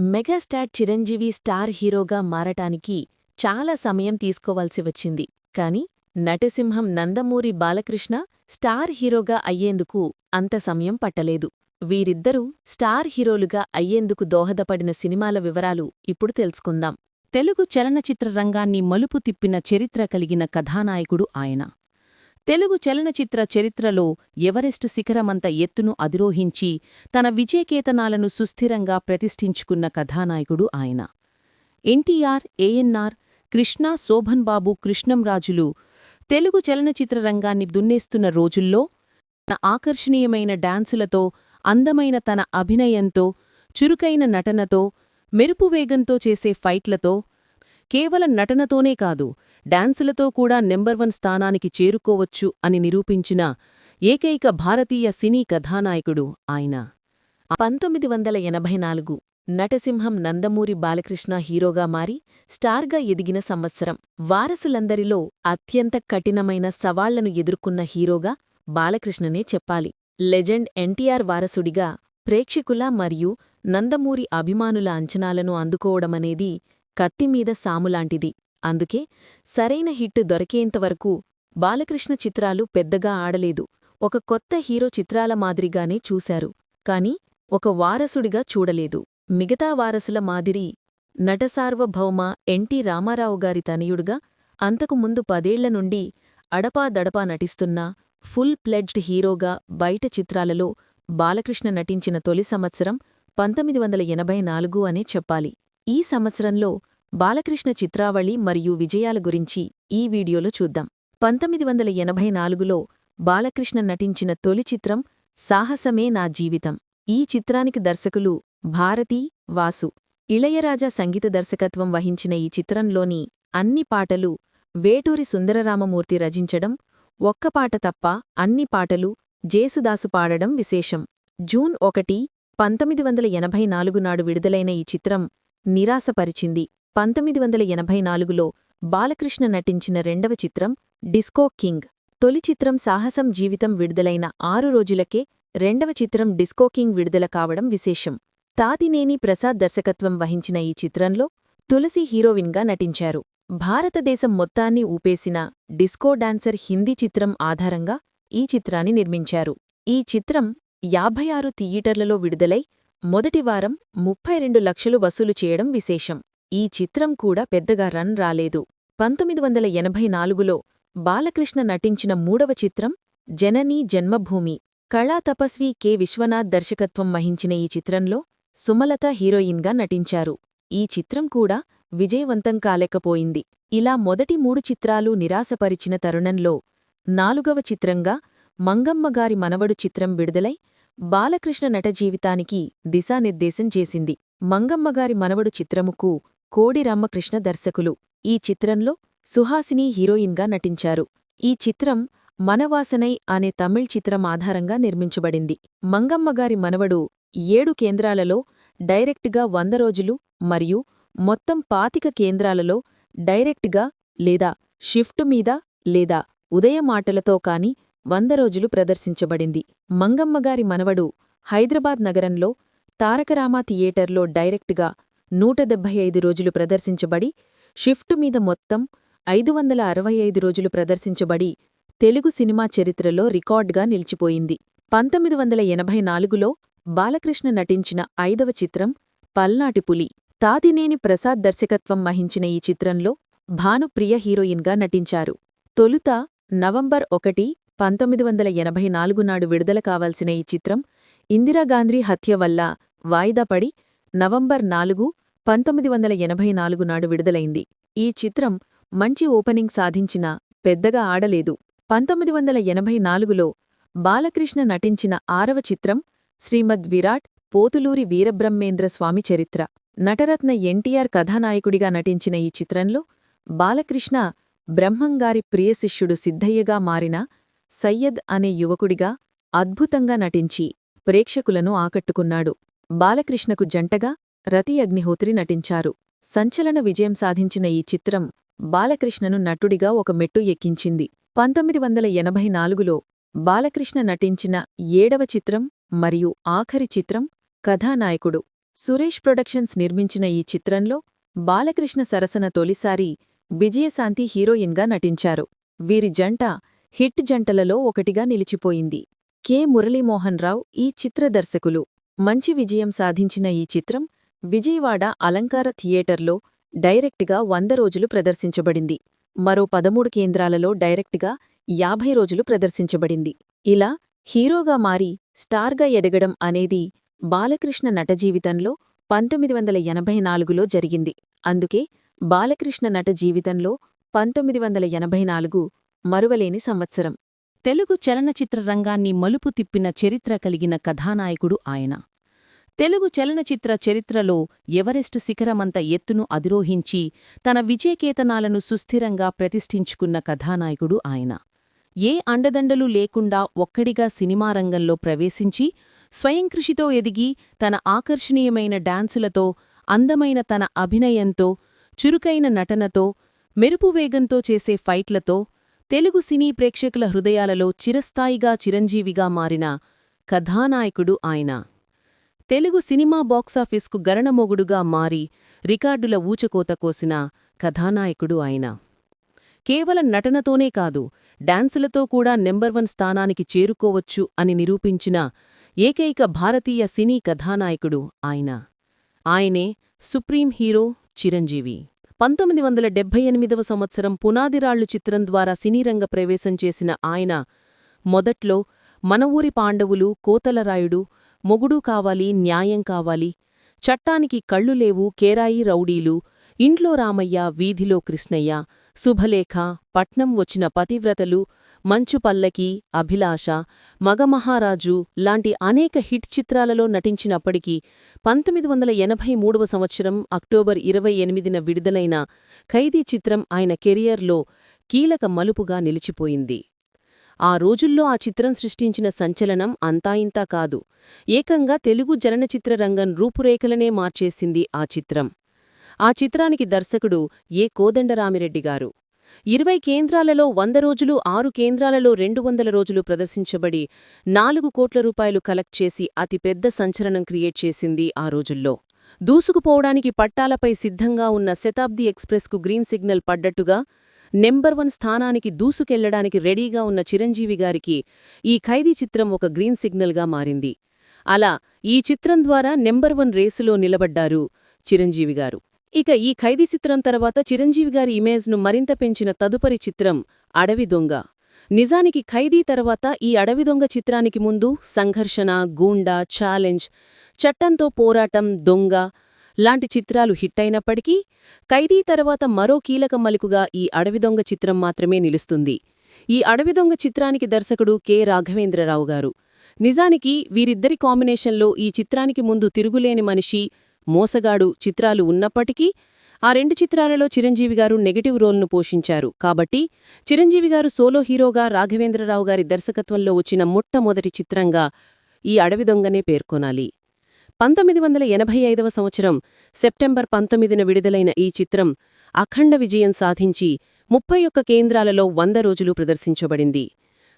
Megastar Chiranjeevi star హీరోగా మారటానికి చాలా సమయం తీసుకోవాల్సి వచ్చింది. కాని నటసింహం నందమూరి బాలకృష్ణ స్టార్ హీరోగా అయ్యేందుకు అంత సమయం పట్టలేదు. వీరిద్దరూ స్టార్ హీరోలుగా అయ్యేందుకు దోహదపడిన సినిమాల వివరాలు ఇప్పుడు తెలుసుకుందాం. తెలుగు చలనచిత్ర రంగాన్ని మలుపు తిప్పిన చరిత్ర కలిగిన కథానాయకుడు ఆయన. తెలుగు చలనచిత్ర చరిత్రలో ఎవరెస్టు శిఖరమంత ఎత్తును అధిరోహించి తన విజయకేతనాలను సుస్థిరంగా ప్రతిష్ఠించుకున్న కథానాయకుడు ఆయన. ఎన్టీఆర్ ఏఎన్ఆర్ కృష్ణ శోభన్ బాబు కృష్ణంరాజులు తెలుగు చలనచిత్ర రంగాన్ని దున్నేస్తున్న రోజుల్లో తన ఆకర్షణీయమైన డాన్సులతో అందమైన తన అభినయంతో చురుకైన నటనతో మెరుపువేగంతో చేసే ఫైట్లతో కేవలం నటనతోనే కాదు డాన్సులతో కూడా నెంబర్ వన్ స్థానానికి చేరుకోవచ్చు అని నిరూపించిన ఏకైక భారతీయ సినీ కథానాయకుడు ఆయన. పంతొమ్మిది వందల ఎనభై నాలుగు నటసింహం నందమూరి బాలకృష్ణ హీరోగా మారి స్టార్గా ఎదిగిన సంవత్సరం వారసులందరిలో అత్యంత కఠినమైన సవాళ్ళను ఎదుర్కొన్న హీరోగా బాలకృష్ణనే చెప్పాలి. లెజెండ్ ఎన్టీఆర్ వారసుడిగా ప్రేక్షకుల మరియు నందమూరి అభిమానుల అంచనాలను అందుకోవడమనేది కత్తిమీద సాములాంటిది. అందుకే సరైన హిట్ దొరికేంతవరకు బాలకృష్ణ చిత్రాలు పెద్దగా ఆడలేదు. ఒక కొత్త హీరో చిత్రాల మాదిరిగానే చూశారు. కాని ఒక వారసుడిగా చూడలేదు. మిగతా వారసుల మాదిరి నటసార్వభౌమ ఎన్టీ రామారావు గారి తనయుడుగా అంతకుముందు పదేళ్ళ నుండి అడపాదడపా నటిస్తున్న ఫుల్ ప్లెడ్జ్డ్ హీరోగా బయట చిత్రాలలో బాలకృష్ణ నటించిన తొలి సంవత్సరం పంతొమ్మిది వందల ఎనభై నాలుగు అనే చెప్పాలి. ఈ సంవత్సరంలో బాలకృష్ణ చిత్రావళి మరియు విజయాల గురించి ఈ వీడియోలో చూద్దాం. పంతొమ్మిది వందల ఎనభై నాలుగులో బాలకృష్ణ నటించిన తొలి చిత్రం సాహసమే నా జీవితం. ఈ చిత్రానికి దర్శకులు భారతీ వాసు. ఇళయరాజా సంగీత దర్శకత్వం వహించిన ఈ చిత్రంలోని అన్ని పాటలు వేటూరి సుందరరామమూర్తి రచించడం ఒక్క పాట తప్ప అన్ని పాటలు జేసుదాసు పాడడం విశేషం. జూన్ ఒకటి పంతొమ్మిది వందల ఎనభై నాలుగు నాడు విడుదలైన ఈ చిత్రం నిరాశపరిచింది. పంతొమ్మిది వందల ఎనభై నాలుగులో బాలకృష్ణ నటించిన రెండవ చిత్రం డిస్కో కింగ్. తొలి చిత్రం సాహసం జీవితం విడుదలైన ఆరు రోజులకే రెండవ చిత్రం డిస్కో కింగ్ విడుదల కావడం విశేషం. తాతినేని ప్రసాద్ దర్శకత్వం వహించిన ఈ చిత్రంలో తులసి హీరోయిన్గా నటించారు. భారతదేశం మొత్తాన్ని ఊపేసిన డిస్కో డాన్సర్ హిందీ చిత్రం ఆధారంగా ఈ చిత్రాన్ని నిర్మించారు. ఈ చిత్రం యాభై ఆరు థియేటర్లలో విడుదలై మొదటి వారం ముప్పై రెండు లక్షలు వసూలు చేయడం విశేషం. ఈ చిత్రం కూడా పెద్దగా రన్ రాలేదు. పంతొమ్మిది వందల ఎనభై నాలుగులో బాలకృష్ణ నటించిన మూడవ చిత్రం జననీ జన్మభూమి. కళా తపస్వి కె. విశ్వనాథ్ దర్శకత్వం వహించిన ఈ చిత్రంలో సుమలత హీరోయిన్గా నటించారు. ఈ చిత్రం కూడా విజయవంతం కాలేకపోయింది. ఇలా మొదటి మూడు చిత్రాలు నిరాశపరిచిన తరుణంలో నాలుగవ చిత్రంగా మంగమ్మగారి మనవడు చిత్రం విడుదలై బాలకృష్ణ నట జీవితానికి దిశానిర్దేశం చేసింది. మంగమ్మగారి మనవడు చిత్రముకు కోడి రామకృష్ణ దర్శకులు. ఈ చిత్రంలో సుహాసిని హీరోయిన్గా నటించారు. ఈ చిత్రం మనవాసనై అనే తమిళ్ చిత్రం ఆధారంగా నిర్మించబడింది. మంగమ్మగారి మనవడు ఏడు కేంద్రాలలో డైరెక్ట్గా వంద రోజులు మరియు మొత్తం పాతిక కేంద్రాలలో డైరెక్ట్గా లేదా షిఫ్టు మీద లేదా ఉదయమాటలతో కాని వంద రోజులు ప్రదర్శించబడింది. మంగమ్మగారి మనవడు హైదరాబాద్ నగరంలో తారకరామా థియేటర్లో డైరెక్ట్గా నూట డెబ్భై ఐదు రోజులు ప్రదర్శించబడి షిఫ్టు మీద మొత్తం ఐదు వందల అరవై ఐదు రోజులు ప్రదర్శించబడి తెలుగు సినిమా చరిత్రలో రికార్డ్గా నిలిచిపోయింది. పంతొమ్మిది వందల ఎనభై నాలుగులో బాలకృష్ణ నటించిన ఐదవ చిత్రం పల్నాటి పులి. తాతినేని ప్రసాద్ దర్శకత్వం వహించిన ఈ చిత్రంలో భానుప్రియ హీరోయిన్గా నటించారు. తొలుత నవంబర్ ఒకటి పంతొమ్మిది వందల ఎనభై నాలుగు నాడు విడుదల కావాల్సిన ఈ చిత్రం ఇందిరాగాంధీ హత్య వల్ల వాయిదా పడి నవంబర్ నాలుగు పంతొమ్మిది వందల ఎనభై నాలుగు నాడు విడుదలైంది. ఈ చిత్రం మంచి ఓపెనింగ్ సాధించినా పెద్దగా ఆడలేదు. పంతొమ్మిది వందల ఎనభై నాలుగులో బాలకృష్ణ నటించిన ఆరవ చిత్రం శ్రీమద్ విరాట్ పోతులూరి వీరబ్రహ్మేంద్ర స్వామి చరిత్ర. నటరత్న ఎన్టీఆర్ కథానాయకుడిగా నటించిన ఈ చిత్రంలో బాలకృష్ణ బ్రహ్మంగారి ప్రియశిష్యుడు సిద్ధయ్యగా మారిన సయ్యద్ అనే యువకుడిగా అద్భుతంగా నటించి ప్రేక్షకులను ఆకట్టుకున్నాడు. బాలకృష్ణకు జంటగా రతి అగ్నిహోత్రి నటించారు. సంచలన విజయం సాధించిన ఈ చిత్రం బాలకృష్ణను నటుడిగా ఒక మెట్టు ఎక్కించింది. పంతొమ్మిది వందల ఎనభై నాలుగులో బాలకృష్ణ నటించిన ఏడవ చిత్రం మరియు ఆఖరి చిత్రం కథానాయకుడు సురేష్ ప్రొడక్షన్స్ నిర్మించిన ఈ చిత్రంలో బాలకృష్ణ సరసన తొలిసారి విజయశాంతి హీరోయిన్గా నటించారు. వీరి జంట హిట్ జంటలలో ఒకటిగా నిలిచిపోయింది. కె మురళీమోహన్ రావు ఈ చిత్ర దర్శకులు. మంచి విజయం సాధించిన ఈ చిత్రం విజయవాడ అలంకార థియేటర్లో డైరెక్ట్గా వంద రోజులు ప్రదర్శించబడింది. మరో పదమూడు కేంద్రాలలో డైరెక్ట్గా యాభై రోజులు ప్రదర్శించబడింది. ఇలా హీరోగా మారి స్టార్గా ఎదగడం అనేది బాలకృష్ణ నట జీవితంలో పంతొమ్మిది వందల ఎనభై నాలుగులో జరిగింది. అందుకే బాలకృష్ణ నట జీవితంలో పంతొమ్మిది వందల ఎనభై నాలుగు మరువలేని సంవత్సరం. తెలుగు చలనచిత్ర రంగాన్ని మలుపు తిప్పిన చరిత్ర కలిగిన కథానాయకుడు ఆయన. తెలుగు చలనచిత్ర చరిత్రలో ఎవరెస్టు శిఖరమంత ఎత్తును అధిరోహించి తన విజయకేతనాలను సుస్థిరంగా ప్రతిష్ఠించుకున్న కథానాయకుడు ఆయన. ఏ అండదండలు లేకుండా ఒక్కడిగా సినిమా రంగంలో ప్రవేశించి స్వయంకృషితో ఎదిగి తన ఆకర్షణీయమైన డాన్సులతో అందమైన తన అభినయంతో చురుకైన నటనతో మెరుపువేగంతో చేసే ఫైట్లతో తెలుగు సినీ ప్రేక్షకుల హృదయాలలో చిరస్థాయిగా చిరంజీవిగా మారిన కథానాయకుడు ఆయన. తెలుగు సినిమా బాక్సాఫీస్కు గరణమొగుడుగా మారి రికార్డుల ఊచకోత కోసిన కథానాయకుడు ఆయన. కేవలం నటనతోనే కాదు డాన్సులతో కూడా నెంబర్ వన్ స్థానానికి చేరుకోవచ్చు అని నిరూపించిన ఏకైక భారతీయ సినీ కథానాయకుడు ఆయన. ఆయనే సుప్రీం హీరో చిరంజీవి. పంతొమ్మిది వందల డెబ్బై ఎనిమిదవ సంవత్సరం పునాదిరాళ్ళు చిత్రం ద్వారా సినీరంగ ప్రవేశం చేసిన ఆయన మొదట్లో మన ఊరి పాండవులు కోతలరాయుడు మొగుడు కావాలి న్యాయం కావాలి చట్టానికి కళ్ళు లేవు కేరాయి రౌడీలు ఇంట్లో రామయ్య వీధిలో కృష్ణయ్య శుభలేఖ పట్నం వచ్చిన పతివ్రతలు మంచు పల్లకి అభిలాష మగమహారాజు లాంటి అనేక హిట్ చిత్రాలలో నటించినప్పటికీ పంతొమ్మిది వందల ఎనభై మూడవ సంవత్సరం అక్టోబర్ ఇరవై ఎనిమిదిన విడుదలైన ఖైదీ చిత్రం ఆయన కెరియర్లో కీలక మలుపుగా నిలిచిపోయింది. ఆ రోజుల్లో ఆ చిత్రం సృష్టించిన సంచలనం అంతా ఇంతా కాదు. ఏకంగా తెలుగు చలనచిత్ర రంగం రూపురేఖలనే మార్చేసింది ఆ చిత్రం. ఆ చిత్రానికి దర్శకుడు ఏ కోదండరామిరెడ్డి గారు. ఇరవై కేంద్రాలలో వంద రోజులు ఆరు కేంద్రాలలో రెండు వందల రోజులు ప్రదర్శించబడి నాలుగు కోట్ల రూపాయలు కలెక్ట్ చేసి అతిపెద్ద సంచలనం క్రియేట్ చేసింది ఆ రోజుల్లో. దూసుకుపోవడానికి పట్టాలపై సిద్ధంగా ఉన్న శతాబ్ది ఎక్స్ప్రెస్కు గ్రీన్ సిగ్నల్ పడ్డట్టుగా నెంబర్ వన్ స్థానానికి దూసుకెళ్ళడానికి రెడీగా ఉన్న చిరంజీవి గారికి ఈ ఖైదీ చిత్రం ఒక గ్రీన్ సిగ్నల్గా మారింది. అలా ఈ చిత్రం ద్వారా నెంబర్ వన్ రేసులో నిలబడ్డారు చిరంజీవి గారు. ఇక ఈ ఖైదీ చిత్రం తర్వాత చిరంజీవి గారి ఇమేజ్ను మరింత పెంచిన తదుపరి చిత్రం అడవి దొంగ. నిజానికి ఖైదీ తర్వాత ఈ అడవి దొంగ చిత్రానికి ముందు సంఘర్షణ గూండా ఛాలెంజ్ చట్టంతో పోరాటం దొంగ లాంటి చిత్రాలు హిట్టయినప్పటికీ ఖైదీ తర్వాత మరో కీలక మలుకుగా ఈ అడవి దొంగ చిత్రం మాత్రమే నిలుస్తుంది. ఈ అడవి దొంగ చిత్రానికి దర్శకుడు కె. రాఘవేంద్రరావు గారు. నిజానికి వీరిద్దరి కాంబినేషన్లో ఈ చిత్రానికి ముందు తిరుగులేని మనిషి మోసగాడు చిత్రాలు ఉన్నప్పటికీ ఆ రెండు చిత్రాలలో చిరంజీవి గారు నెగటివ్ రోల్ను పోషించారు. కాబట్టి చిరంజీవి గారు సోలో హీరోగా రాఘవేంద్రరావు గారి దర్శకత్వంలో వచ్చిన మొట్టమొదటి చిత్రంగా ఈ అడవి దొంగనే పేర్కొనాలి. పంతొమ్మిది వందల ఎనభై ఐదవ సంవత్సరం సెప్టెంబర్ పంతొమ్మిదిన విడుదలైన ఈ చిత్రం అఖండ విజయం సాధించి ముప్పై ఒక్క కేంద్రాలలో వంద రోజులు ప్రదర్శించబడింది.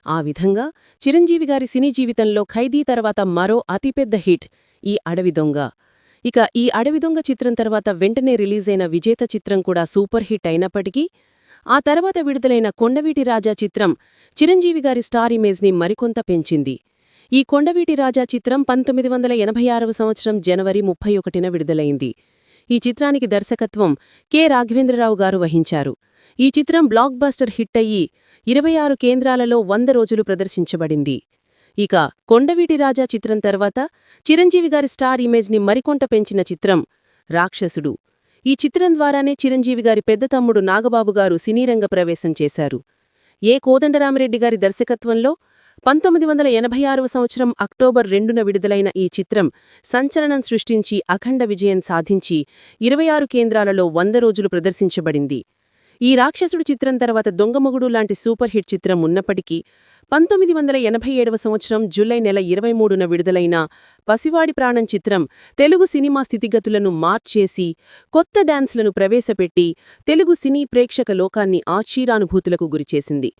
ఆ విధంగా చిరంజీవి గారి సినీ జీవితంలో ఖైదీ తర్వాత మరో అతిపెద్ద హిట్ ఈ అడవి దొంగ. ఇక ఈ అడవి దొంగ చిత్రం తర్వాత వెంటనే రిలీజైన విజేత చిత్రం కూడా సూపర్ హిట్ అయినప్పటికీ ఆ తర్వాత విడుదలైన కొండవీటి రాజా చిత్రం చిరంజీవి గారి స్టార్ ఇమేజ్ని మరికొంత పెంచింది. ఈ కొండవీటి రాజా చిత్రం పంతొమ్మిది వందల ఎనభై ఆరవ సంవత్సరం జనవరి ముప్పై ఒకటిన విడుదలైంది. ఈ చిత్రానికి దర్శకత్వం కె. రాఘవేంద్రరావు గారు వహించారు. ఈ చిత్రం బ్లాక్ బస్టర్ హిట్ అయ్యి ఇరవై ఆరు కేంద్రాలలో వంద రోజులు ప్రదర్శించబడింది. ఇక కొండవీటి రాజా చిత్రం తర్వాత చిరంజీవి గారి స్టార్ ఇమేజ్ని మరికొంట పెంచిన చిత్రం రాక్షసుడు. ఈ చిత్రం ద్వారానే చిరంజీవి గారి పెద్ద తమ్ముడు నాగబాబు గారు సినీరంగ ప్రవేశం చేశారు. ఏ కోదండరామిరెడ్డి గారి దర్శకత్వంలో పంతొమ్మిది వందల ఎనభై ఆరవ సంవత్సరం అక్టోబర్ రెండున విడుదలైన ఈ చిత్రం సంచలనం సృష్టించి అఖండ విజయం సాధించి ఇరవై ఆరు కేంద్రాలలో వంద రోజులు ప్రదర్శించబడింది. ఈ రాక్షసుడు చిత్రం తర్వాత దొంగమొగుడు లాంటి సూపర్ హిట్ చిత్రం ఉన్నప్పటికీ పంతొమ్మిది వందల ఎనభై ఏడవ సంవత్సరం జూలై నెల ఇరవై మూడున విడుదలైన పసివాడి ప్రాణం చిత్రం తెలుగు సినిమా స్థితిగతులను మార్చేసి కొత్త డాన్స్లను ప్రవేశపెట్టి తెలుగు సినీ ప్రేక్షక లోకాన్ని ఆశ్చర్యానుభూతులకు గురిచేసింది.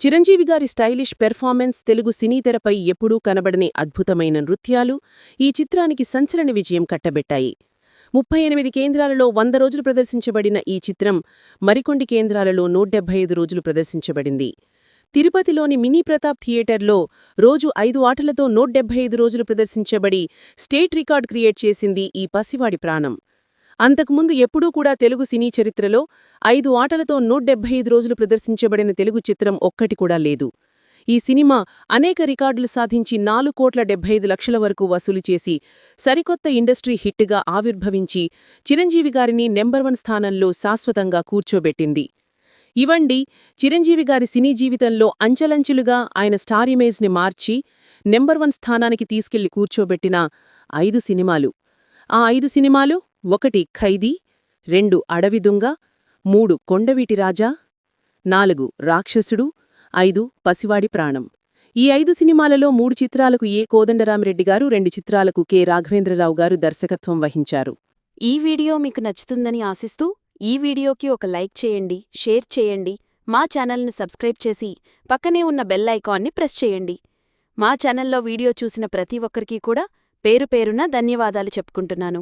చిరంజీవి గారి స్టైలిష్ పెర్ఫార్మెన్స్ తెలుగు సినీతెరపై ఎప్పుడూ కనబడని అద్భుతమైన నృత్యాలు ఈ చిత్రానికి సంచలన విజయం కట్టబెట్టాయి. ముప్పై ఎనిమిది కేంద్రాలలో వంద రోజులు ప్రదర్శించబడిన ఈ చిత్రం మరికొన్ని కేంద్రాలలో నూటెబ్బై ఐదు రోజులు ప్రదర్శించబడింది. తిరుపతిలోని మినీ ప్రతాప్ థియేటర్లో రోజు ఐదు ఆటలతో నూట డెబ్బై ఐదు రోజులు ప్రదర్శించబడి స్టేట్ రికార్డ్ క్రియేట్ చేసింది ఈ పసివాడి ప్రాణం. అంతకుముందు ఎప్పుడూ కూడా తెలుగు సినీ చరిత్రలో ఐదు ఆటలతో నూటెబ్బై ఐదు రోజులు ప్రదర్శించబడిన తెలుగు చిత్రం ఒక్కటి కూడా లేదు. ఈ సినిమా అనేక రికార్డులు సాధించి నాలుగు కోట్ల డెబ్బై ఐదు లక్షల వరకు వసూలు చేసి సరికొత్త ఇండస్ట్రీ హిట్గా ఆవిర్భవించి చిరంజీవి గారిని నెంబర్ వన్ స్థానంలో శాశ్వతంగా కూర్చోబెట్టింది. ఇవండి చిరంజీవి గారి సినీ జీవితంలో అంచెలంచెలుగా ఆయన స్టార్ ఇమేజ్ని మార్చి నెంబర్ వన్ స్థానానికి తీసుకెళ్ళి కూర్చోబెట్టిన ఐదు సినిమాలు. ఆ ఐదు సినిమాలు ఒకటి ఖైదీ రెండు అడవిదుంగ మూడు కొండవీటి రాజా నాలుగు రాక్షసుడు ఐదు పసివాడి ప్రాణం. ఈ ఐదు సినిమాలలో మూడు చిత్రాలకు ఏ కోదండరామిరెడ్డి గారు రెండు చిత్రాలకు కె రాఘవేంద్రరావు గారు దర్శకత్వం వహించారు. ఈ వీడియో మీకు నచ్చుతుందని ఆశిస్తూ ఈ వీడియోకి ఒక లైక్ చేయండి షేర్ చేయండి మా ఛానల్ని సబ్స్క్రైబ్ చేసి పక్కనే ఉన్న బెల్ ఐకాన్ని ప్రెస్ చేయండి. మా ఛానల్లో వీడియో చూసిన ప్రతి ఒక్కరికీ కూడా పేరు పేరున ధన్యవాదాలు చెప్పుకుంటున్నాను.